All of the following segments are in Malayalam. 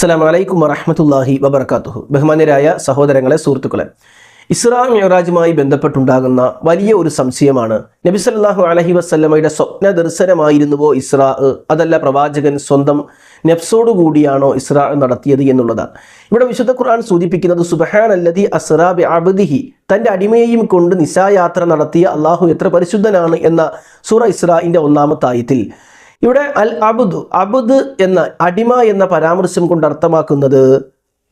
അസ്സാം വലൈക്കും വറഹമത്തല്ലാഹി വബർക്കാത്തുഹു ബഹുമാന്യരായ സഹോദരങ്ങളെ സുഹൃത്തുക്കളെ ഇസ്രാ മിറാജുമായി ബന്ധപ്പെട്ടുണ്ടാകുന്ന വലിയ ഒരു സംശയമാണ്. നബി സല്ലാഹു അലഹി വസ്ല്ലമയുടെ സ്വപ്ന ദർശനമായിരുന്നുവോ ഇസ്രാ? അതല്ല പ്രവാചകൻ സ്വന്തം നെഫ്സോടു കൂടിയാണോ ഇസ്രാ നടത്തിയത് എന്നുള്ളത്. ഇവിടെ വിശുദ്ധ ഖുർആൻ സൂചിപ്പിക്കുന്നത് സുബഹാൻ അല്ലതി അസ്രാ ബി അബ്ദിഹി തന്റെ അടിമയെയും കൊണ്ട് നിശായാത്ര നടത്തിയ അള്ളാഹു എത്ര പരിശുദ്ധനാണ് എന്ന സൂറ ഇസ്രാഇന്റെ ഒന്നാമത്തെ ആയത്തിൽ. ഇവിടെ അൽ അബുദ് അബുദ് എന്ന അടിമ എന്ന പരാമർശം കൊണ്ട് അർത്ഥമാക്കുന്നത്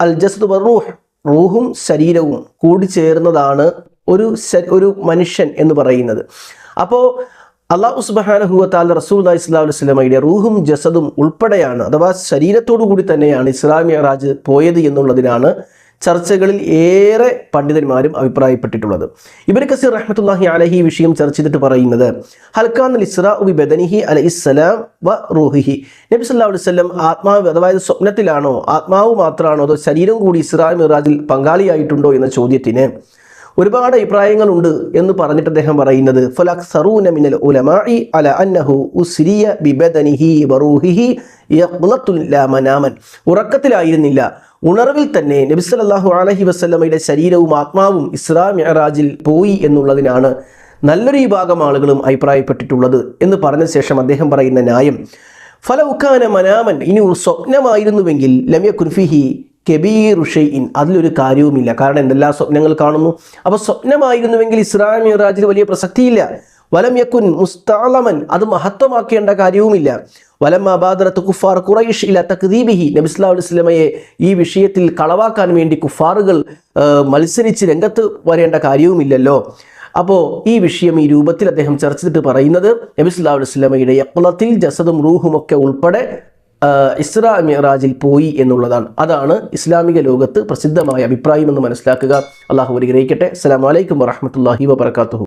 അൽ ജസ്ദ് റൂഹ് റൂഹും ശരീരവും കൂടിച്ചേർന്നതാണ് ഒരു ഒരു മനുഷ്യൻ എന്ന് പറയുന്നത്. അപ്പോൾ അള്ളാഹു സുബാനഹുവത്താൽ റസൂൽ ഇസ്ലാം വസ്ലമയുടെ റൂഹും ജസദും ഉൾപ്പെടെയാണ് അഥവാ ശരീരത്തോടു കൂടി തന്നെയാണ് ഇസ്ലാമിയ റാജ് പോയത് എന്നുള്ളതിനാണ് ചർച്ചകളിൽ ഏറെ പണ്ഡിതന്മാരും അഭിപ്രായപ്പെട്ടിട്ടുള്ളത്. ഇബനു കസീർ റഹ്മത്തുല്ലാഹി അലഹി വിഷയം ചർച്ച ചെയ്തിട്ട് പറയുന്നത് ഹൽക്കാൻ ഇസ്രാ ഉബി ബദനിഹി അല ഇസ്സലാം വ റൂഹിഹി. നബി അലൈഹി വസല്ലം ആത്മാവ് അതായത് സ്വപ്നത്തിലാണോ ആത്മാവ് മാത്രമാണോ അതോ ശരീരം കൂടി ഇസ്രാ മിറാജിൽ പങ്കാളിയായിട്ടുണ്ടോ എന്ന ചോദ്യത്തിന് ഒരുപാട് അഭിപ്രായങ്ങളുണ്ട് എന്ന് പറഞ്ഞിട്ട് അദ്ദേഹം പറയുന്നത് ഫലക്സറൂന മിനൽ ഉലമായി അല അന്നഹു ഉസ്രിയ ബിബദനിഹി വറൂഹിഹി യഖ്ലത്തുൻ ലാ മനാമൻ. ഉറക്കത്തിലായിരുന്നില്ല. ഉണർവിൽ തന്നെ നബി സല്ലല്ലാഹു അലൈഹി വസല്ലമയുടെ ശരീരവും ആത്മാവും ഇസ്രാ മിഅറാജിൽ പോയി എന്നുള്ളതിനാണ് നല്ലൊരു വിഭാഗം ആളുകളും അഭിപ്രായപ്പെട്ടിട്ടുള്ളത് എന്ന് പറഞ്ഞ ശേഷം അദ്ദേഹം പറയുന്ന ന്യായം. ഫലൗക്കാന മനാമൻ. ഇനി ഒരു സ്വപ്നമായിരുന്നുവെങ്കിൽ ലമ്യ കുൻഫിഹി കെബീർ ഷെയ്ഇൻ അതിലൊരു കാര്യവുമില്ല. കാരണം എന്തെല്ലാം സ്വപ്നങ്ങൾ കാണുന്നു? അപ്പോൾ സ്വപ്നമായിരുന്നുവെങ്കിൽ ഇസ്രാം മിറാജിൽ വലിയ പ്രസക്തിയില്ല. വലം യക്കുൻ മുസ്താലമൻ അത് മഹത്വമാക്കേണ്ട കാര്യവുമില്ല. വലം അബാദറത്ത് കുഫാർ ഖുറൈഷ് ഇല തക്ദീബിഹി. നബിസ്ലാ വസ്ലമയെ ഈ വിഷയത്തിൽ കളവാക്കാൻ വേണ്ടി കുഫാറുകൾ മത്സരിച്ച് രംഗത്ത് വരേണ്ട കാര്യവുമില്ലല്ലോ. അപ്പോൾ ഈ വിഷയം ഈ രൂപത്തിൽ അദ്ദേഹം ചർച്ച ചെയ്തിട്ട് പറയുന്നത് നബിസ്ലാ വസ്ലമയുടെ യക്കുളത്തിൽ ജസദും റൂഹും ഒക്കെ ഉൾപ്പെടെ ഇസ്രാ മിറാജിൽ പോയി എന്നുള്ളതാണ്. അതാണ് ഇസ്ലാമിക ലോകത്ത് പ്രസിദ്ധമായ അഭിപ്രായം എന്ന് മനസ്സിലാക്കുക. അള്ളാഹു അനുഗ്രഹിക്കട്ടെ. അസ്സാം വലൈക്കും വറഹമത്തല്ലാഹി വബർക്കാത്തുഹു